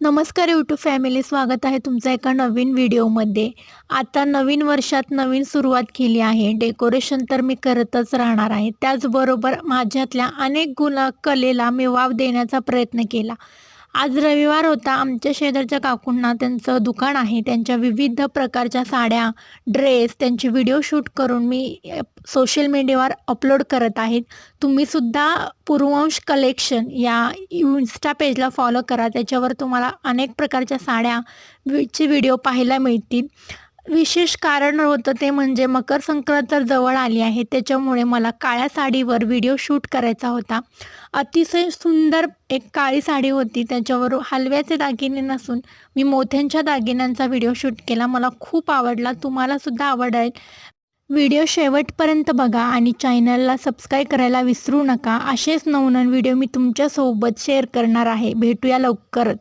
नमस्कार YouTube family स्वागत आहे तुमचा एका नवीन व्हिडिओमध्ये आता नवीन वर्षात नवीन सुरुवात केली आहे. डेकोरेशन तर मी करतच राहणार आहे. त्याचबरोबर माझ्यातल्या अनेक गुणा कलेला मी वाव देण्याचा प्रयत्न केला. आज रविवार होता. आमच्या शेजारच्या काकूंना त्यांचं दुकान आहे. त्यांच्या विविध प्रकारच्या साड्या ड्रेस त्यांचे व्हिडिओ शूट करून मी सोशल मीडियावर अपलोड करत आहेत. तुम्हीसुद्धा पूर्वंश कलेक्शन या इन्स्टा पेजला फॉलो करा. त्याच्यावर तुम्हाला अनेक प्रकारच्या साड्या चे व्हिडिओ पाहायला मिळतील. विशेष कारण होतं ते म्हणजे मकर संक्रांत तर जवळ आली आहे. त्याच्यामुळे मला काळ्या साडीवर व्हिडिओ शूट करायचा होता. अतिशय सुंदर एक काळी साडी होती. त्याच्यावर हलव्याचे दागिने नसून मी मोत्यांच्या दागिन्यांचा व्हिडिओ शूट केला. मला खूप आवडला. तुम्हालासुद्धा आवडेल. व्हिडिओ शेवटपर्यंत बघा आणि चॅनलला सबस्क्राईब करायला विसरू नका. असेच नवनवीन व्हिडिओ मी तुमच्यासोबत शेअर करणार आहे. भेटूया लवकरच.